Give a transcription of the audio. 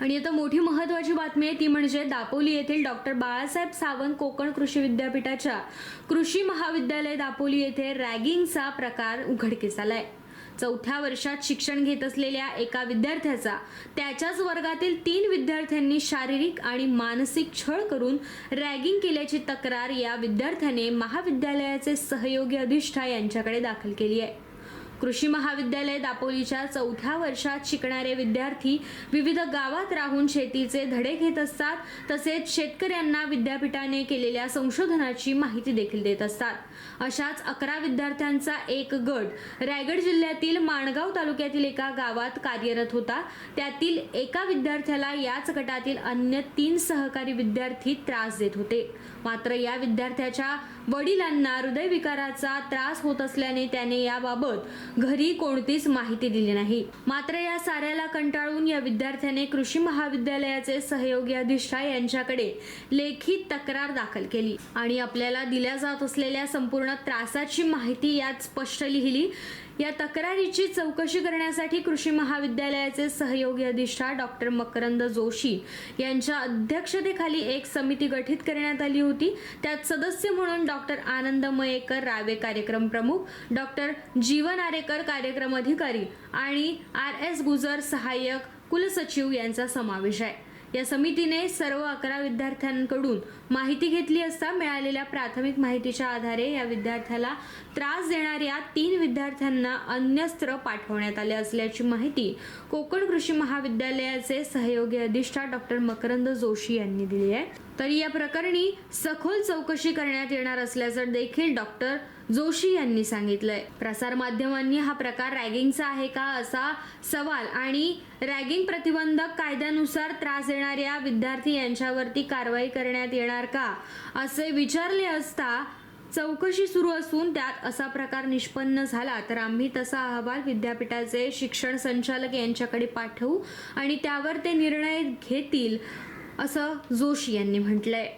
आणि आता मोठी महत्वाची बातमी आहे ती म्हणजे दापोली येथील डॉक्टर बाळासाहेब सावंत कोकण कृषी विद्यापीठाच्या कृषी महाविद्यालय दापोली येथे रॅगिंगचा प्रकार उघडकीस आलाय. चौथ्या वर्षात शिक्षण घेत असलेल्या एका विद्यार्थ्याचा त्याच्याच वर्गातील तीन विद्यार्थ्यांनी शारीरिक आणि मानसिक छळ करून रॅगिंग केल्याची तक्रार या विद्यार्थ्याने महाविद्यालयाचे सहयोगी अधिष्ठा यांच्याकडे दाखल केली आहे. कृषी महाविद्यालय दापोलीच्या चौथ्या वर्षात शिकणारे विद्यार्थी विविध गावात राहून शेतीचे धडे घेत असतात. तसेच शेतकऱ्यांना विद्यापीठाने केलेल्या संशोधनाची माहिती देखील देत असतात. अशाच अकरा विद्यार्थ्यांचा एक गट रायगड जिल्ह्यातील माणगाव तालुक्यातील एका गावात कार्यरत होता. त्यातील एका विद्यार्थ्याला याच गटातील अन्य तीन सहकारी विद्यार्थी त्रास देत होते. मात्र या विद्यार्थ्याच्या वडिलांना हृदयविकाराचा त्रास होत असल्याने त्याने याबाबत घरी कोणतीच माहिती दिली नाही. मात्र या साऱ्याला कंटाळून या विद्यार्थ्याने कृषी महाविद्यालयाचे सहयोगी अधिष्ठा यांच्याकडे लेखी तक्रार दाखल केली आणि आपल्याला दिल्या जात असलेल्या संपूर्ण त्रासाची माहिती यात स्पष्ट लिहिली. या तक्रारीची चौकशी करण्यासाठी कृषी महाविद्यालयाचे सहयोगी अधिष्ठा डॉक्टर मकरंद जोशी यांच्या अध्यक्षतेखाली एक समिती गठीत करण्यात आली होती. त्यात सदस्य म्हणून डॉक्टर आनंद मयेकर रावे कार्यक्रम प्रमुख डॉक्टर जीवन आरेकर कार्यक्रम अधिकारी आणि आर एस गुजर सहाय्यक कुलसचिव यांचा समावेश आहे. या समितीने सर्व अकरा विद्यार्थ्यांकडून माहिती घेतली असता मिळालेल्या प्राथमिक माहितीच्या आधारे या विद्यार्थ्याला त्रास देणाऱ्या तीन विद्यार्थ्यांना अन्यस्त्र पाठवण्यात आले असल्याची माहिती कोकण कृषी महाविद्यालयाचे सहयोगी अधिष्ठा डॉक्टर मकरंद जोशी यांनी दिली आहे. तरी या प्रकरणी सखोल चौकशी करण्यात येणार असल्याचं देखील डॉक्टर जोशी यांनी सांगितलंय. प्रसार माध्यमांनी हा प्रकार रॅगिंगचा आहे का असा सवाल आणि रॅगिंग प्रतिबंधक कायद्यानुसार त्रास देणाऱ्या विद्यार्थी यांच्यावरती कारवाई करण्यात येणार का? असे विचारले असता चौकशी सुरू असून त्यात असा प्रकार निष्पन्न झाला तर आम्ही तसा अहवाल विद्यापीठाचे शिक्षण संचालक यांच्याकडे पाठवू आणि त्यावर ते निर्णय घेतील. असं जोशी यांनी म्हटलंय.